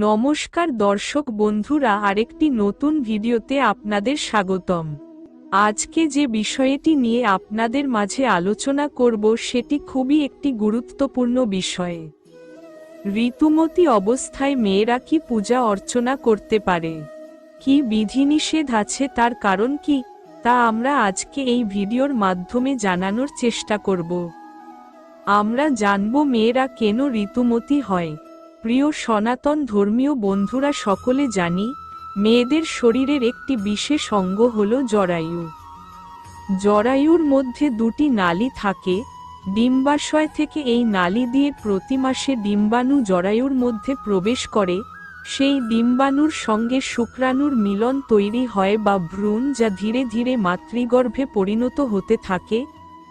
নমস্কার দর্শক বন্ধুরা, আরেকটি নতুন ভিডিওতে আপনাদের স্বাগতম। আজকে যে বিষয়টি নিয়ে আপনাদের মাঝে আলোচনা করব, সেটি খুবই একটি গুরুত্বপূর্ণ বিষয়। ঋতুমতী অবস্থায় মেয়েরা কি পূজা অর্চনা করতে পারে? কি বিধিনিষেধ আছে, তার কারণ কি? তা আমরা আজকে এই ভিডিওর মাধ্যমে জানানোর চেষ্টা করব। আমরা জানব মেয়েরা কেন ঋতুমতী হয়। প্রিয় সনাতন ধর্মীয় বন্ধুরা সকলে জানি, মেয়েদের শরীরের একটি বিশেষ অঙ্গ হল জরায়ু। জরায়ুর মধ্যে দুটি নালী থাকে, ডিম্বাশয় থেকে এই নালী দিয়ে প্রতি মাসে ডিম্বাণু জরায়ুর মধ্যে প্রবেশ করে, সেই ডিম্বাণুর সঙ্গে শুক্রাণুর মিলন তৈরি হয় বা ভ্রূণ যা ধীরে ধীরে মাতৃগর্ভে পরিণত হতে থাকে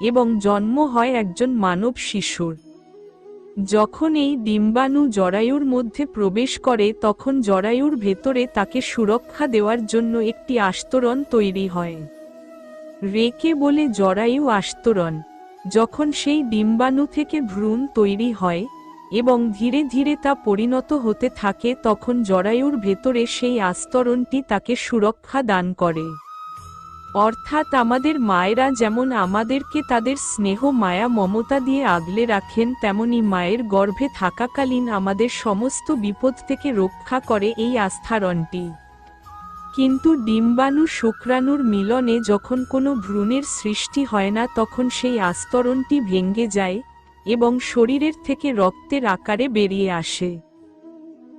এবং জন্ম হয় একজন মানব শিশুর। যখন এই ডিম্বাণু জরায়ুর মধ্যে প্রবেশ করে, তখন জরায়ুর ভেতরে তাকে সুরক্ষা দেওয়ার জন্য একটি আস্তরণ তৈরি হয়। রেকে বলে জরায়ু আস্তরণ। যখন সেই ডিম্বাণু থেকে ভ্রূণ তৈরি হয় এবং ধীরে ধীরে তা পরিণত হতে থাকে, তখন জরায়ুর ভেতরে সেই আস্তরণটি তাকে সুরক্ষা দান করে। অর্থাৎ আমাদের মায়েরা যেমন আমাদেরকে তাদের স্নেহ মায়া মমতা দিয়ে আগলে রাখেন, তেমনি মায়ের গর্ভে থাকাকালীন আমাদের সমস্ত বিপদ থেকে রক্ষা করে এই আস্থারণটি। কিন্তু ডিম্বাণু শুক্রাণুর মিলনে যখন কোনো ভ্রূণের সৃষ্টি হয় না, তখন সেই আস্তরণটি ভেঙ্গে যায় এবং শরীরের থেকে রক্তের আকারে বেরিয়ে আসে।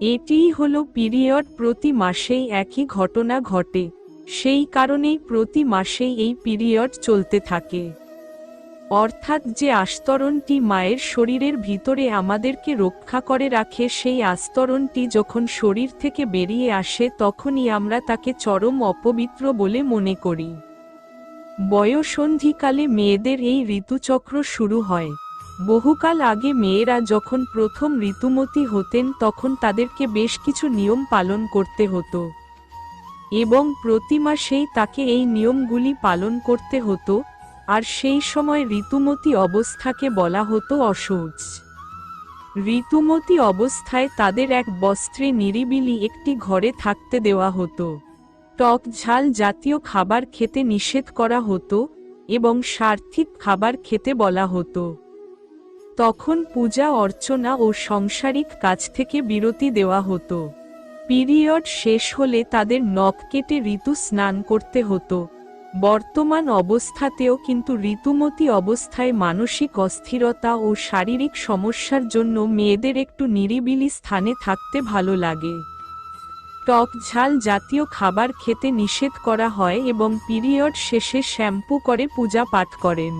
এটিই হলো পিরিয়ড প্রতি মাসেই একই ঘটনা ঘটে। সেই কারণেই প্রতি মাসেই এই পিরিয়ড চলতে থাকে। অর্থাৎ যে আস্তরণটি মায়ের শরীরের ভিতরে আমাদেরকে রক্ষা করে রাখে সেই আস্তরণটি যখন শরীর থেকে বেরিয়ে আসে তখনই আমরা তাকে চরম অপবিত্র বলে মনে করি। বয়সন্ধিকালে মেয়েদের এই ঋতুচক্র শুরু হয়। বহুকাল আগে মেয়েরা যখন প্রথম ঋতুমতী হতেন তখন তাদেরকে বেশ কিছু নিয়ম পালন করতে হতো। এবং প্রতি মাসেই তাকে এই নিয়মগুলি পালন করতে হতো, আর সেই সময় ঋতুমতি অবস্থাকে বলা হতো অশৌচ ঋতুমতী অবস্থায় তাদের এক বস্ত্রে নিরিবিলি একটি ঘরে থাকতে দেওয়া হতো। টক ঝাল জাতীয় খাবার খেতে নিষেধ করা হতো এবং সার্থিক খাবার খেতে বলা হতো। তখন পূজা, অর্চনা ও সংসারিক কাজ থেকে বিরতি দেওয়া হতো। পিরিয়ড শেষ হলে তাদের নখ কেটে ঋতু স্নান করতে হতো। বর্তমান অবস্থাতেও কিন্তু ঋতুমতী অবস্থায় মানসিক অস্থিরতা ও শারীরিক সমস্যার জন্য মেয়েদের একটু নিরিবিলি স্থানে থাকতে ভালো লাগে। টক ঝাল জাতীয় খাবার খেতে নিষেধ করা হয় এবং পিরিয়ড শেষে শ্যাম্পু করে পূজা পাঠ করেন।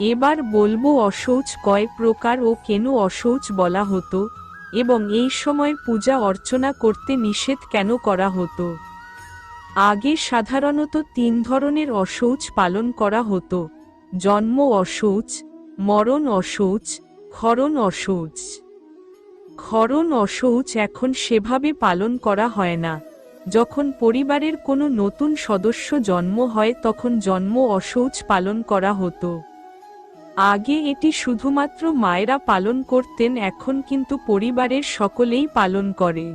এবার বলব অশৌচ কয় প্রকার ও কেন অশৌচ বলা হতো? এবং এই সময় পূজা অর্চনা করতে নিষেধ কেন করা হতো? আগে সাধারণত তিন ধরনের অশৌচ পালন করা হতো। জন্ম অশৌচ মরণ অশৌচ ক্ষরণ অশৌচ ক্ষরণ অশৌচ এখন সেভাবে পালন করা হয় না। যখন পরিবারের কোনো নতুন সদস্য জন্ম হয় তখন জন্ম অশৌচ পালন করা হতো। আগে এটি শুধুমাত্র মায়েরা পালন করতেন, এখন কিন্তু পরিবারের সকলেই পালন করে।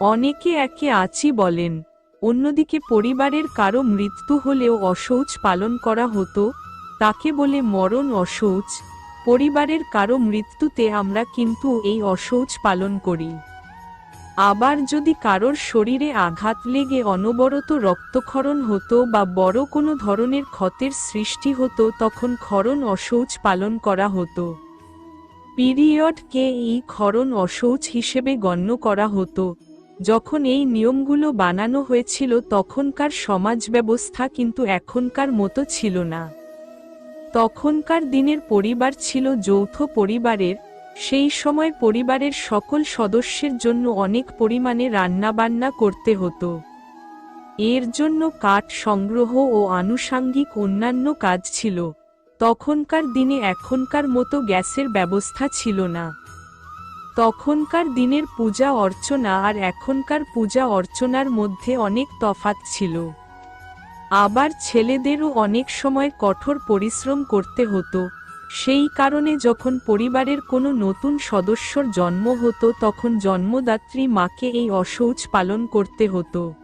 অনেকে একে আছি বলেন, অন্যদিকে পরিবারের কারও মৃত্যু হলেও অশৌচ পালন করা হতো, তাকে বলে মরণ অশৌচ পরিবারের কারও মৃত্যুতে আমরা কিন্তু এই অশৌচ পালন করি। আবার যদি কারোর শরীরে আঘাত লেগে অনবরত রক্তক্ষরণ হতো বা বড় কোনো ধরনের ক্ষতের সৃষ্টি হতো, তখন ক্ষরণ অশৌচ পালন করা হতো। পিরিয়ডকে এই ক্ষরণ অশৌচ হিসেবে গণ্য করা হতো। যখন এই নিয়মগুলো বানানো হয়েছিল, তখনকার সমাজ ব্যবস্থা কিন্তু এখনকার মতো ছিল না। তখনকার দিনের পরিবার ছিল যৌথ পরিবারের সেই সময় পরিবারের সকল সদস্যের জন্য অনেক পরিমাণে রান্নাবান্না করতে হতো। এর জন্য কাঠ সংগ্রহ ও আনুষাঙ্গিক অন্যান্য কাজ ছিল। তখনকার দিনে এখনকার মতো গ্যাসের ব্যবস্থা ছিল না। তখনকার দিনের পূজা অর্চনা আর এখনকার পূজা অর্চনার মধ্যে অনেক তফাত ছিল। আবার ছেলেদেরও অনেক সময় কঠোর পরিশ্রম করতে হতো। সেই কারণে যখন পরিবারের কোনো নতুন সদস্যর জন্ম হতো তখন জন্মদাত্রী মাকে এই অশৌচ পালন করতে হতো।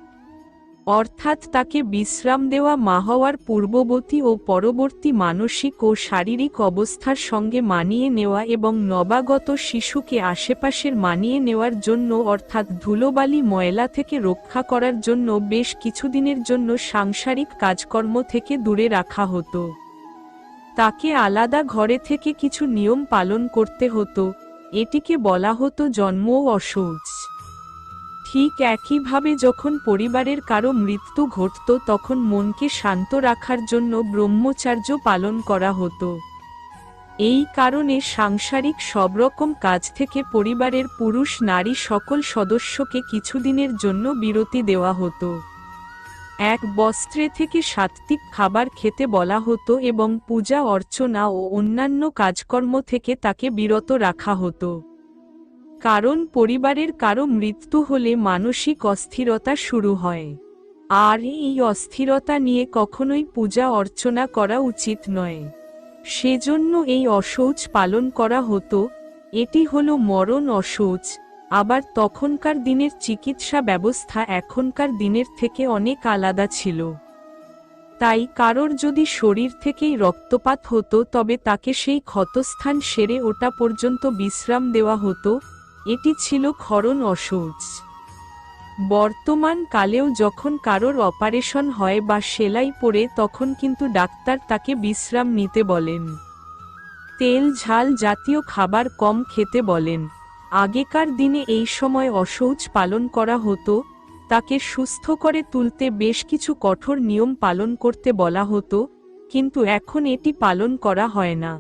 অর্থাৎ তাকে বিশ্রাম দেওয়া মা হওয়ার পূর্ববর্তী ও পরবর্তী মানসিক ও শারীরিক অবস্থার সঙ্গে মানিয়ে নেওয়া এবং নবাগত শিশুকে আশেপাশের মানিয়ে নেওয়ার জন্য অর্থাৎ ধুলোবালি ময়লা থেকে রক্ষা করার জন্য বেশ কিছুদিনের জন্য সাংসারিক কাজকর্ম থেকে দূরে রাখা হতো। তাকে আলাদা ঘরে থেকে কিছু নিয়ম পালন করতে হতো। এটিকে বলা হতো জন্ম অশৌচ ঠিক একইভাবে যখন পরিবারের কারও মৃত্যু ঘটত, তখন মনকে শান্ত রাখার জন্য ব্রহ্মচার্য পালন করা হতো। এই কারণে সাংসারিক সব রকম কাজ থেকে পরিবারের পুরুষ নারী সকল সদস্যকে কিছুদিনের জন্য বিরতি দেওয়া হতো। এক বস্ত্রে থেকে সাত্ত্বিক খাবার খেতে বলা হতো এবং পূজা, অর্চনা ও অন্যান্য কাজকর্ম থেকে তাকে বিরত রাখা হতো। কারণ পরিবারের কারও মৃত্যু হলে মানসিক অস্থিরতা শুরু হয়। আর এই অস্থিরতা নিয়ে কখনোই পূজা, অর্চনা করা উচিত নয়। সেজন্য এই অশৌচ পালন করা হতো। এটি হলো মরণ অশৌচ আবার তখনকার দিনের চিকিৎসা ব্যবস্থা এখনকার দিনের থেকে অনেক আলাদা ছিল। তাই কারোর যদি শরীর থেকেই রক্তপাত হতো তবে তাকে সেই ক্ষতস্থান সেরে ওটা পর্যন্ত বিশ্রাম দেওয়া হতো, এটি ছিল ক্ষরণ অশৌচ বর্তমান কালেও যখন কারোর অপারেশন হয় বা সেলাই পড়ে তখন কিন্তু ডাক্তার তাকে বিশ্রাম নিতে বলেন। তেল, ঝাল জাতীয় খাবার কম খেতে বলেন। আগেকার দিনে এই সময় অশৌচ পালন করা হতো, তাকে সুস্থ করে তুলতে বেশ কিছু কঠোর নিয়ম পালন করতে বলা হতো, কিন্তু এখন এটি পালন করা হয় না।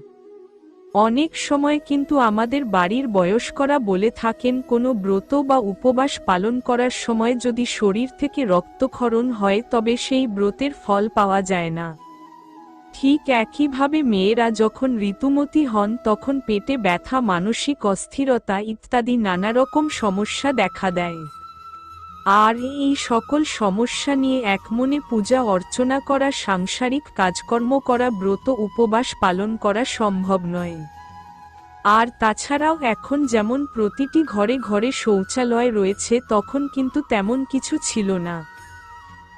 অনেক সময় কিন্তু আমাদের বাড়ির বয়স্করা বলে থাকেন, কোনো ব্রত বা উপবাস পালন করার সময় যদি শরীর থেকে রক্তক্ষরণ হয় তবে সেই ব্রতের ফল পাওয়া যায় না। ঠিক একইভাবে মেয়েরা যখন ঋতুমতী হন, তখন পেটে ব্যথা, মানসিক অস্থিরতা ইত্যাদি নানা রকম সমস্যা দেখা দেয়। আর এই সকল সমস্যা নিয়ে একমনে পূজা অর্চনা করা, সাংসারিক কাজকর্ম করা, ব্রত উপবাস পালন করা সম্ভব নয়। আর তাছাড়াও এখন যেমন প্রতিটি ঘরে ঘরে শৌচালয় রয়েছে, তখন কিন্তু তেমন কিছু ছিল না।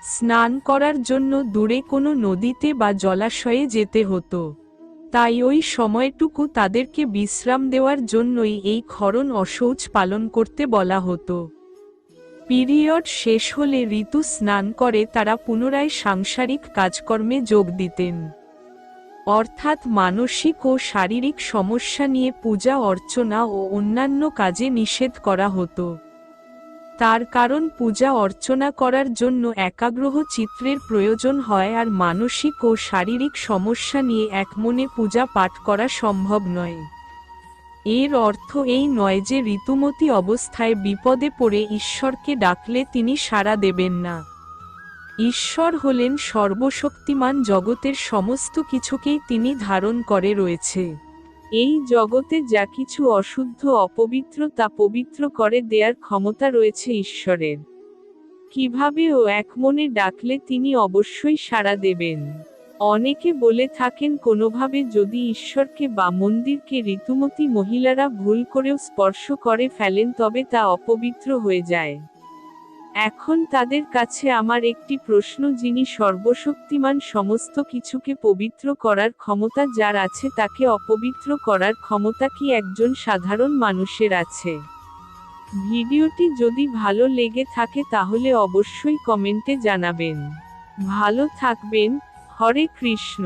স্নান করার জন্য দূরে কোনো নদীতে বা জলাশয়ে যেতে হতো। তাই ওই সময়টুকু তাদেরকে বিশ্রাম দেওয়ার জন্যই এই ক্ষরণ অশৌচ পালন করতে বলা হতো। পিরিয়ড শেষ হলে ঋতু স্নান করে তারা পুনরায় সাংসারিক কাজকর্মে যোগ দিতেন। অর্থাৎ মানসিক ও শারীরিক সমস্যা নিয়ে পূজা, অর্চনা ও অন্যান্য কাজে নিষেধ করা হতো। তার কারণ পূজা অর্চনা করার জন্য একাগ্রহ চিত্রের প্রয়োজন হয় আর মানসিক ও শারীরিক সমস্যা নিয়ে একমনে পূজা পাঠ করা সম্ভব নয়। এর অর্থ এই নয় যে ঋতুমতী অবস্থায় বিপদে পড়ে ঈশ্বরকে ডাকলে তিনি সাড়া দেবেন না। ঈশ্বর হলেন সর্বশক্তিমান জগতের সমস্ত কিছুকেই তিনি ধারণ করে রয়েছে। এই জগতে যা কিছু অশুদ্ধ অপবিত্র তা পবিত্র করে দেয়ার ক্ষমতা রয়েছে ঈশ্বরের। কীভাবে ও এক মনে ডাকলে তিনি অবশ্যই সাড়া দেবেন। অনেকে বলে থাকেন, কোনোভাবে যদি ঈশ্বরকে বা মন্দিরকে ঋতুমতী মহিলারা ভুল করেও স্পর্শ করে ফেলেন, তবে তা অপবিত্র হয়ে যায়। এখন তাদের কাছে আমার একটি প্রশ্ন যিনি সর্বশক্তিমান সমস্ত কিছুকে পবিত্র করার ক্ষমতা যার আছে তাকে অপবিত্র করার ক্ষমতা কি একজন সাধারণ মানুষের আছে? ভিডিওটি যদি ভালো লেগে থাকে তাহলে অবশ্যই কমেন্টে জানাবেন। ভালো থাকবেন। হরে কৃষ্ণ।